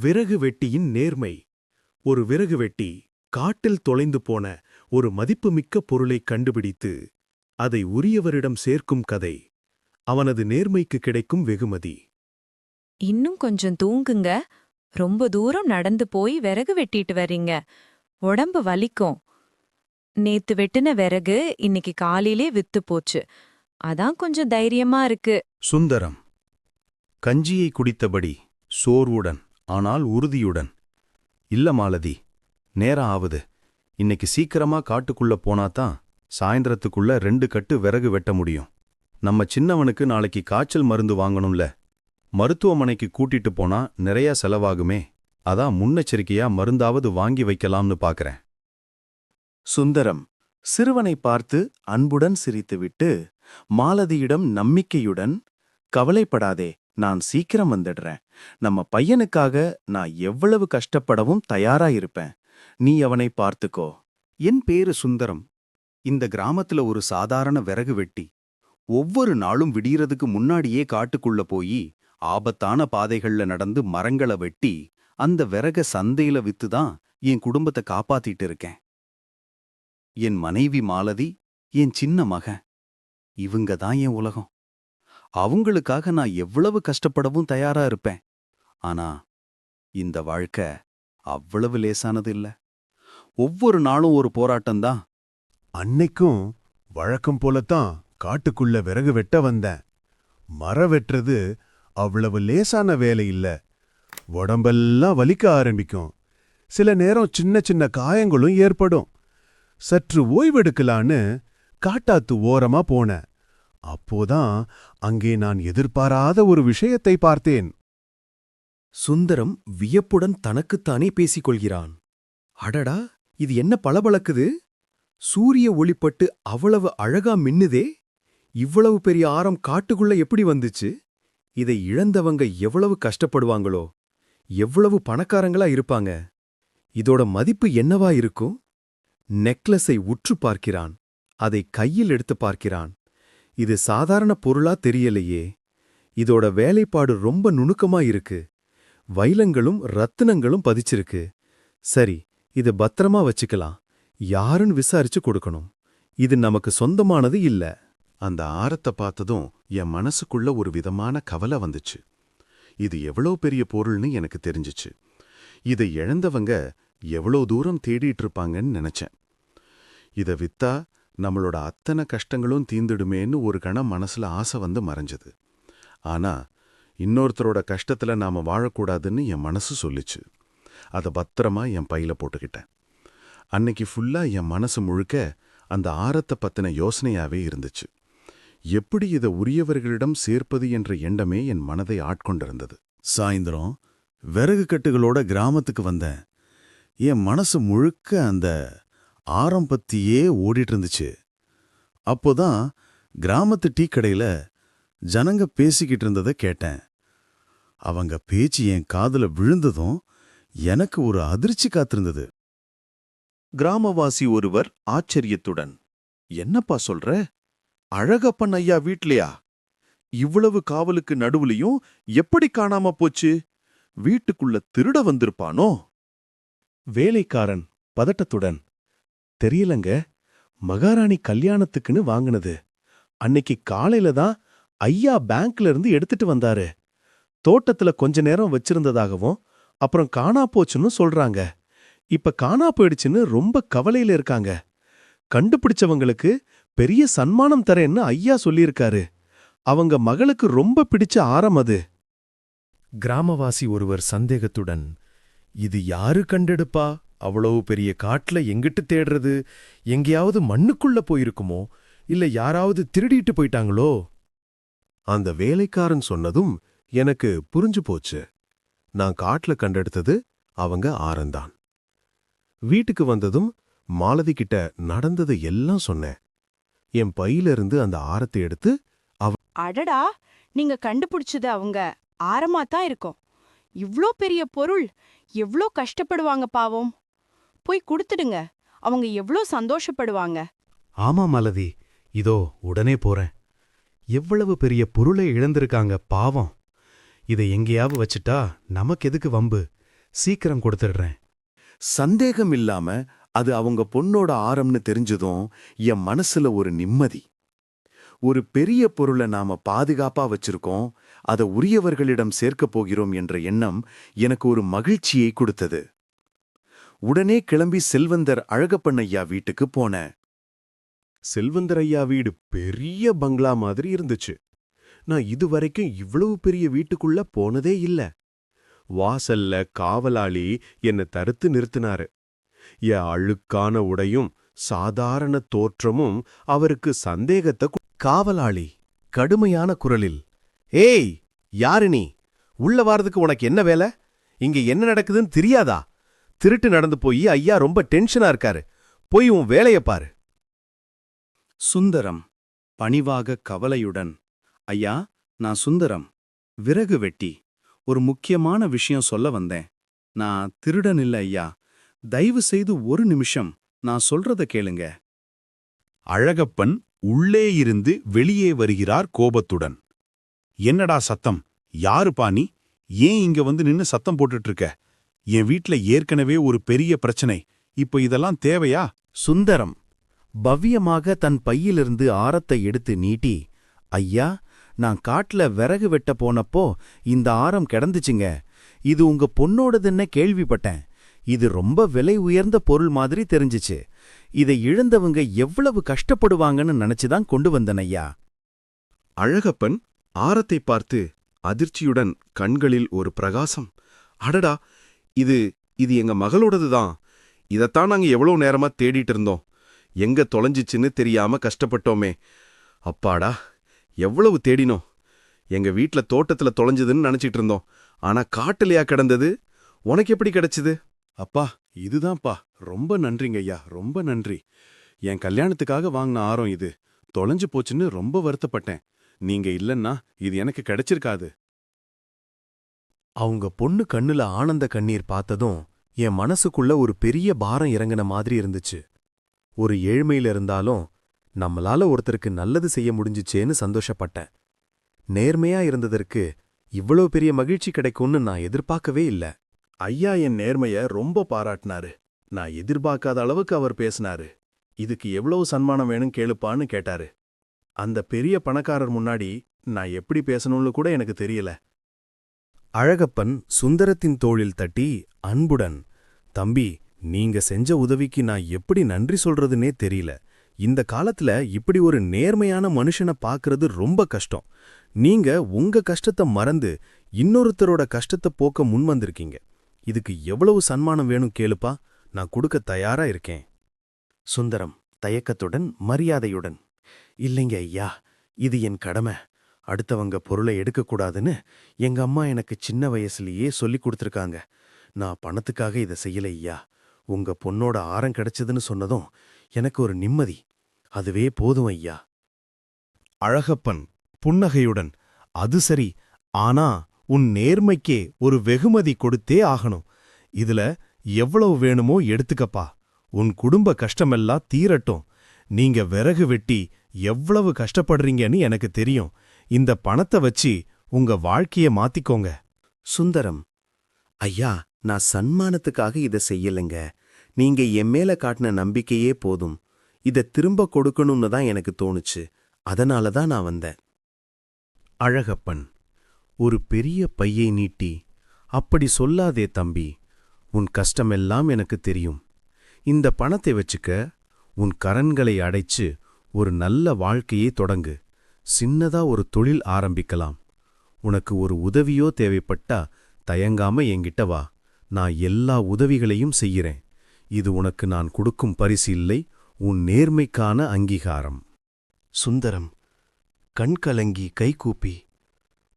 விறகு வெட்டியின் நேர்மை. ஒரு விறகு வெட்டி காட்டில் தொலைந்து போன ஒரு மதிப்புமிக்க பொருளைக் கண்டுபிடித்து அதை உரியவரிடம் சேர்க்கும் கதை. அவனது நேர்மைக்கு கிடைக்கும் வெகுமதி. இன்னும் கொஞ்சம் தூங்குங்க. ரொம்ப தூரம் நடந்து போய் விறகு வெட்டிட்டு வர்றீங்க உடம்பு வலிக்கும். நேத்து வெட்டின விறகு இன்னைக்கு காலையிலே வித்து போச்சு. அதான் கொஞ்சம் தைரியமா இருக்கு. சுந்தரம் கஞ்சியை குடித்தபடி சோர்வுடன் ஆனால் உறுதியுடன். இல்ல மாலதி நேரம் ஆவுது. இன்னைக்கு சீக்கிரமா காட்டுக்குள்ள போனாதான் சாயந்தரத்துக்குள்ள ரெண்டு கட்டு விறகு வெட்ட முடியும். நம்ம சின்னவனுக்கு நாளைக்கு காய்ச்சல் மருந்து வாங்கணும்ல. மருத்துவமனைக்கு கூட்டிட்டு போனா நிறைய செலவாகுமே. அதான் முன்னெச்சரிக்கையா மருந்தாவது வாங்கி வைக்கலாம்னு பாக்கறேன். சுந்தரம் சிறுவனை பார்த்து அன்புடன் சிரித்துவிட்டு மாலதியிடம் நம்பிக்கையுடன் கவலைப்படாதே நான் சீக்கிரம் வந்துடுறேன். நம்ம பையனுக்காக நான் எவ்வளவு கஷ்டப்படவும் தயாரா இருப்பேன். நீ அவனை பார்த்துக்கோ. என் பேரு சுந்தரம். இந்த கிராமத்துல ஒரு சாதாரண விறகு வெட்டி ஒவ்வொரு நாளும் விடியறதுக்கு முன்னாடியே காட்டுக்குள்ள போய் ஆபத்தான பாதைகள்ல நடந்து மரங்கள வெட்டி அந்த விறக சந்தையில வித்துதான் என் குடும்பத்தை காப்பாத்திட்டு இருக்கேன். என் மனைவி மாலதி என் சின்ன மகன் இவங்க தான் என் உலகம். அவங்களுக்காக நான் எவ்வளவு கஷ்டப்படவும் தயாரா இருப்பேன். ஆனா இந்த வாழ்க்கை அவ்வளவு லேசானது இல்ல. ஒவ்வொரு நாளும் ஒரு போராட்டம்தான் அன்னைக்கும் வழக்கம் போலத்தான் காட்டுக்குள்ள விறகு வெட்ட வந்தேன். மர வெட்டுறது அவ்வளவு லேசான வேலை இல்ல. உடம்பெல்லாம் வலிக்க ஆரம்பிக்கும். சில நேரம் சின்ன சின்ன காயங்களும் ஏற்படும். சற்று ஓய்வெடுக்கலான்னு காட்டாத்து ஓரமா போனேன். அப்போதான் அங்கே நான் எதிர்பாராத ஒரு விஷயத்தை பார்த்தேன். சுந்தரம் வியப்புடன் தனக்குத்தானே பேசிக்கொள்கிறான். அடடா இது என்ன பளபளக்குது? சூரிய ஒளிப்பட்டு அவ்வளவு அழகா மின்னுதே? இவ்வளவு பெரிய ஆரம் காட்டுக்குள்ள எப்படி வந்துச்சு? இதை இழந்தவங்க எவ்வளவு கஷ்டப்படுவாங்களோ? எவ்வளவு பணக்காரங்களா இருப்பாங்க? இதோட மதிப்பு என்னவா இருக்கும்? நெக்லஸை உற்று பார்க்கிறான். அதை கையில் எடுத்து பார்க்கிறான். இது சாதாரண பொருளா தெரியலையே. இதோட வேலைப்பாடு ரொம்ப நுணுக்கமா இருக்கு. வைலங்களும் ரத்தினங்களும் பதிச்சிருக்கு. சரி இத பத்திரமா வச்சுக்கலாம். யாருன்னு விசாரிச்சு கொடுக்கணும். இது நமக்கு சொந்தமானது இல்ல. அந்த ஆரத்தை பார்த்ததும் என் மனசுக்குள்ள ஒரு விதமான கவலை வந்துச்சு. இது எவ்வளோ பெரிய பொருள்னு எனக்கு தெரிஞ்சுச்சு. இதை இழந்தவங்க எவ்வளோ தூரம் தேடிட்டு இருப்பாங்கன்னு நினைச்சேன். இத வித்தா நம்மளோட அத்தனை கஷ்டங்களும் தீந்துடுமேன்னு ஒரு கணம் மனசுல ஆசை வந்து மறைஞ்சது. ஆனா இன்னொருத்தரோட கஷ்டத்துல நாம வாழக்கூடாதுன்னு என் மனசு சொல்லிச்சு. அத பத்திரமா என் பையில போட்டுக்கிட்டேன். அன்னைக்கு ஃபுல்லா என் மனசு முழுக்க அந்த ஆரத்தை பத்தின யோசனையாவே இருந்துச்சு. எப்படி இதை உரியவர்களிடம் சேர்ப்பது என்ற எண்ணமே என் மனதை ஆட்கொண்டிருந்தது. சாயந்தரம் விறகு கட்டுகளோட கிராமத்துக்கு வந்தேன். என் மனசு முழுக்க அந்த ஆரம் பத்தியே ஓடிட்டு இருந்துச்சு அப்போதான் கிராமத்து டீ கடையில் ஜனங்க பேசிக்கிட்டு இருந்ததை கேட்டேன். அவங்க பேச்சு என் காதுல விழுந்ததும் எனக்கு ஒரு அதிர்ச்சி காத்திருந்தது. கிராமவாசி ஒருவர் ஆச்சரியத்துடன் என்னப்பா சொல்ற? அழகப்பன் ஐயா வீட்லயா? இவ்வளவு காவலுக்கு நடுவுலயும் எப்படி காணாம போச்சு? வீட்டுக்குள்ள திருட வந்திருப்பானோ? வேலைக்காரன் பதட்டத்துடன் தெரியலங்க மகாராணி கல்யாணத்துக்குன்னு வாங்குனது. அன்னைக்கு காலையில தான் ஐயா பேங்க்ல இருந்து எடுத்துட்டு வந்தாரு. தோட்டத்துல கொஞ்ச நேரம் வச்சிருந்ததாகவும் அப்புறம் காணா போச்சுன்னு சொல்றாங்க. இப்ப காணா போயிடுச்சுன்னு ரொம்ப கவலையில இருக்காங்க. கண்டுபிடிச்சவங்களுக்கு பெரிய சன்மானம் தரேன்னு ஐயா சொல்லியிருக்காரு. அவங்க மகளுக்கு ரொம்ப பிடிச்ச ஆரம் அது. கிராமவாசி ஒருவர் சந்தேகத்துடன் இது யாரு கண்டெடுப்பா? அவ்வளவு பெரிய காட்டுல எங்கிட்டு தேடுறது? எங்கேயாவது மண்ணுக்குள்ள போயிருக்குமோ? இல்ல யாராவது திருடிட்டு போயிட்டாங்களோ? அந்த வேலைக்காரன் சொன்னதும் எனக்கு புரிஞ்சு போச்சு. நான் காட்டுல கண்டெடுத்தது அவங்க ஆரந்தான். வீட்டுக்கு வந்ததும் மாலதி கிட்ட நடந்தது எல்லாம் சொன்னேன். என் பையிலிருந்து அந்த ஆரத்தை எடுத்து அடடா! நீங்க கண்டுபிடிச்சது அவங்க ஆரமா தான் இருக்கும். இவ்ளோ பெரிய பொருள் எவ்ளோ கஷ்டப்படுவாங்க பாவம். போய் கொடுத்துடுங்க அவங்க எவ்ளோ சந்தோஷப்படுவாங்க. ஆமா மலதி இதோ உடனே போறேன். எவ்வளவு பெரிய பொருளை இழந்திருக்காங்க பாவம். இதை எங்கேயாவது வச்சுட்டா நமக்கு எதுக்கு வம்பு? சீக்கிரம் கொடுத்துடுறேன். சந்தேகம் இல்லாம அது அவங்க பொண்ணோட ஆரம்னு தெரிஞ்சதும் என் மனசுல ஒரு நிம்மதி. ஒரு பெரிய பொருளை நாம பாதுகாப்பா வச்சிருக்கோம் அதை உரியவர்களிடம் சேர்க்கப் போகிறோம் என்ற எண்ணம் எனக்கு ஒரு மகிழ்ச்சியை கொடுத்தது. உடனே கிளம்பி செல்வந்தர் அழகப்பண்ணய்யா வீட்டுக்கு போனேன். செல்வந்தர் ஐயா வீடு பெரிய பங்களா மாதிரி இருந்துச்சு. நான் இதுவரைக்கும் இவ்வளவு பெரிய வீட்டுக்குள்ள போனதே இல்ல. வாசல்ல காவலாளி என்ன தடுத்து நிறுத்தினாரு. என் அழுக்கான உடையும் சாதாரண தோற்றமும் அவருக்கு சந்தேகத்தை காவலாளி கடுமையான குரலில் ஏய் யாரு நீ? உள்ள வாரதுக்கு உனக்கு என்ன வேலை? இங்க என்ன நடக்குதுன்னு தெரியாதா? திருட்டு நடந்து போய் ஐயா ரொம்ப டென்ஷனா இருக்காரு. போய் உன் வேலைய பாரு. சுந்தரம் பணிவாக கவலையுடன் ஐயா நான் சுந்தரம். விறகு வெட்டி. ஒரு முக்கியமான விஷயம் சொல்ல வந்தேன். நான் திருடன் இல்ல ஐயா. தயவு செய்து ஒரு நிமிஷம் நான் சொல்றத கேளுங்க. அழகப்பன் உள்ளே இருந்து வெளியே வருகிறார் கோபத்துடன். என்னடா சத்தம்? யாரு பாணி? ஏன் இங்க வந்து நின்னு சத்தம் போட்டுட்டு இருக்க என் வீட்ல ஏற்கனவே ஒரு பெரிய பிரச்சனை. இப்ப இதெல்லாம் தேவையா? சுந்தரம் பவ்யமாக தன் பையிலிருந்து ஆரத்தை எடுத்து நீட்டி ஐயா நான் காட்டுல விறகு வெட்ட போனப்போ இந்த ஆரம் கிடந்துச்சுங்க. இது உங்க பொண்ணோடதுன்னு கேள்விப்பட்டேன். இது ரொம்ப விலை உயர்ந்த பொருள் மாதிரி தெரிஞ்சுச்சு. இதை இழந்தவங்க எவ்வளவு கஷ்டப்படுவாங்கன்னு நினைச்சுதான் கொண்டு வந்தன் ஐயா. அழகப்பன் ஆரத்தை பார்த்து அதிர்ச்சியுடன் கண்களில் ஒரு பிரகாசம். அடடா இது இது எங்க மகளோடது தான் இதத்தான் நாங்க எவ்வளவு நேரமா தேடிட்டு இருந்தோம். எங்க தொலைஞ்சிச்சுன்னு தெரியாம கஷ்டப்பட்டோமே. அப்பாடா எவ்வளவு தேடினோம்? எங்க வீட்ல தோட்டத்துல தொலைஞ்சதுன்னு நினைச்சிட்டு இருந்தோம். ஆனா காட்டுலயா கிடந்தது? உனக்கு எப்படி கிடைச்சது? அப்பா இதுதான்ப்பா. ரொம்ப நன்றிங்க ஐயா ரொம்ப நன்றி. என் கல்யாணத்துக்காக வாங்கின ஆரம் இது. தொலைஞ்சு போச்சுன்னு ரொம்ப வருத்தப்பட்டேன். நீங்க இல்லன்னா இது எனக்கு கிடைச்சிருக்காது. அவங்க பொண்ணு கண்ணுல ஆனந்த கண்ணீர் பார்த்ததும் என் மனசுக்குள்ள ஒரு பெரிய பாரம் இறங்கின மாதிரி இருந்துச்சு. ஒரு ஏழ்மையில இருந்தாலும் நம்மளால ஒருத்தருக்கு நல்லது செய்ய முடிஞ்சுச்சேன்னு சந்தோஷப்பட்டேன். நேர்மையா இருந்ததற்கு இவ்வளவு பெரிய மகிழ்ச்சி கிடைக்கும்னு நான் எதிர்பார்க்கவே இல்ல. ஐயா என் நேர்மைய ரொம்ப பாராட்டினாரு. நான் எதிர்பார்க்காத அளவுக்கு அவர் பேசினாரு. இதுக்கு எவ்வளவு சன்மானம் வேணும் கேளுப்பான்னு கேட்டாரு. அந்த பெரிய பணக்காரர் முன்னாடி நான் எப்படி பேசணும்னு கூட எனக்கு தெரியல. அழகப்பன் சுந்தரத்தின் தோளில் தட்டி அன்புடன் தம்பி நீங்க செஞ்ச உதவிக்கு நான் எப்படி நன்றி சொல்றதுனே தெரியல. இந்த காலத்துல இப்படி ஒரு நேர்மையான மனுஷனை பார்க்கறது ரொம்ப கஷ்டம். நீங்க உங்க கஷ்டத்தை மறந்து இன்னொருத்தரோட கஷ்டத்தை போக்க முன் வந்திருக்கீங்க. இதுக்கு எவ்வளவு சன்மானம் வேணும் கேளுப்பா. நான் கொடுக்க தயாரா இருக்கேன். சுந்தரம் தயக்கத்துடன் மரியாதையுடன் இல்லைங்க ஐயா இது என் கடமை. அடுத்தவங்க பொருளை எடுக்கக்கூடாதுன்னு எங்க அம்மா எனக்கு சின்ன வயசுலயே சொல்லிக் கொடுத்துருக்காங்க. நான் பணத்துக்காக இதை செய்யலை ஐயா. உங்க பொண்ணோட ஆரம் கிடைச்சதுன்னு சொன்னதும் எனக்கு ஒரு நிம்மதி. அதுவே போதும் ஐயா. அழகப்பன் புன்னகையுடன் அது சரி ஆனா உன் நேர்மைக்கே ஒரு வெகுமதி கொடுத்தே ஆகணும். இதுல எவ்வளவு வேணுமோ எடுத்துக்கப்பா. உன் குடும்ப கஷ்டமெல்லாம் தீரட்டும். நீங்க விறகு வெட்டி எவ்வளவு கஷ்டப்படுறீங்கன்னு எனக்கு தெரியும். இந்த பணத்தை வச்சு உங்க வாழ்க்கைய மாத்திக்கோங்க. சுந்தரம் ஐயா நான் சன்மானத்துக்காக இதை செய்யலைங்க. நீங்க என் மேல காட்டின நம்பிக்கையே போதும். இதை திரும்ப கொடுக்கணும்னு தான் எனக்கு தோணுச்சு. அதனால தான் நான் வந்தேன். அழகப்பன் ஒரு பெரிய பையை நீட்டி அப்படி சொல்லாதே தம்பி உன் கஷ்டமெல்லாம் எனக்கு தெரியும். இந்த பணத்தை வச்சுக்க உன் கரன்களை அடைச்சு ஒரு நல்ல வாழ்க்கையை தொடங்கு. சின்னதா ஒரு தொழில் ஆரம்பிக்கலாம். உனக்கு ஒரு உதவியோ தேவைப்பட்டா தயங்காம என்கிட்ட வா. நான் எல்லா உதவிகளையும் செய்கிறேன் இது உனக்கு நான் கொடுக்கும் பரிசு இல்லை உன் நேர்மைக்கான அங்கீகாரம். சுந்தரம் கண் கலங்கி கைகூப்பி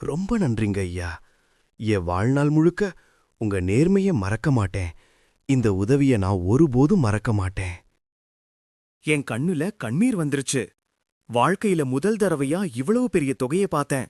ரொம்ப நன்றிங்க ஐயா. என் வாழ்நாள் முழுக்க உங்க நேர்மையை மறக்க மாட்டேன். இந்த உதவிய நான் ஒருபோதும் மறக்க மாட்டேன். என் கண்ணுல கண்ணீர் வந்துருச்சு. வாழ்க்கையில முதல் தடவையா இவ்வளவு பெரிய தொகையை பார்த்தேன்.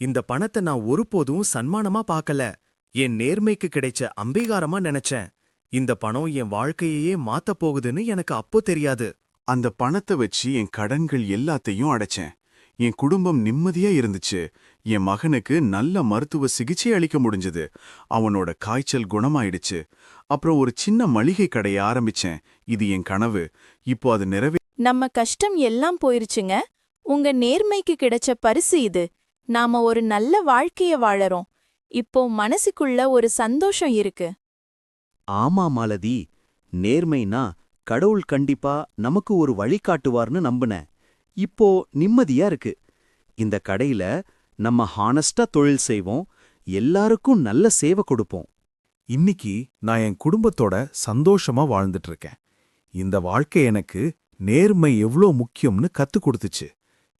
இந்த பணத்தை நான் ஒருபோதும் சன்மானமா பார்க்கல. என் நேர்மைக்கு கிடைச்ச அம்பீகாரமா நினைச்சேன். இந்த பணம் என் வாழ்க்கையையே மாத்தப் போகுதுன்னு எனக்கு அப்போ தெரியாது. அந்த பணத்தை வச்சு என் கடன்கள் எல்லாத்தையும் அடைச்சேன். என் குடும்பம் நிம்மதியா இருந்துச்சு. என் மகனுக்கு நல்ல மருத்துவ சிகிச்சை அளிக்க முடிஞ்சது. அவனோட காய்ச்சல் குணமாயிடுச்சு. அப்புறம் ஒரு சின்ன மளிகை கடையை ஆரம்பிச்சேன். இது என் கனவு. இப்போ அது நிறைவே நம்ம கஷ்டம் எல்லாம் போயிருச்சுங்க. உங்க நேர்மைக்கு கிடைச்ச பரிசு இது. நாம ஒரு நல்ல வாழ்க்கைய வாழறோம். இப்போ மனசுக்குள்ள ஒரு சந்தோஷம் இருக்கு. ஆமா மாலதி நேர்மைனா கடவுள் கண்டிப்பா நமக்கு ஒரு வழி காட்டுவார்னு நம்புனேன் இப்போ நிம்மதியா இருக்கு. இந்த கடையில நம்ம ஹானஸ்டா தொழில் செய்வோம் எல்லாருக்கும் நல்ல சேவை கொடுப்போம். இன்னிக்கு நான் என் குடும்பத்தோட சந்தோஷமா வாழ்ந்துட்டு இருக்கேன் இந்த வாழ்க்கை எனக்கு நேர்மை எவ்ளோ முக்கியம்னு கத்துக் கொடுத்துச்சு.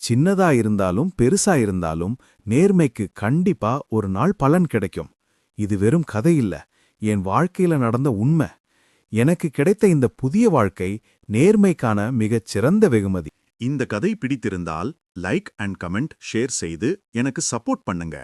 சின்னதா இருந்தாலும் பெருசா இருந்தாலும் நேர்மைக்கு கண்டிப்பா ஒரு நாள் பலன் கிடைக்கும். இது வெறும் கதை இல்ல. என் வாழ்க்கையில நடந்த உண்மை. எனக்கு கிடைத்த இந்த புதிய வாழ்க்கை நேர்மைக்கான மிகச் சிறந்த வெகுமதி. இந்த கதை பிடித்திருந்தால் லைக் அண்ட் கமெண்ட் ஷேர் செய்து எனக்கு சப்போர்ட் பண்ணுங்க.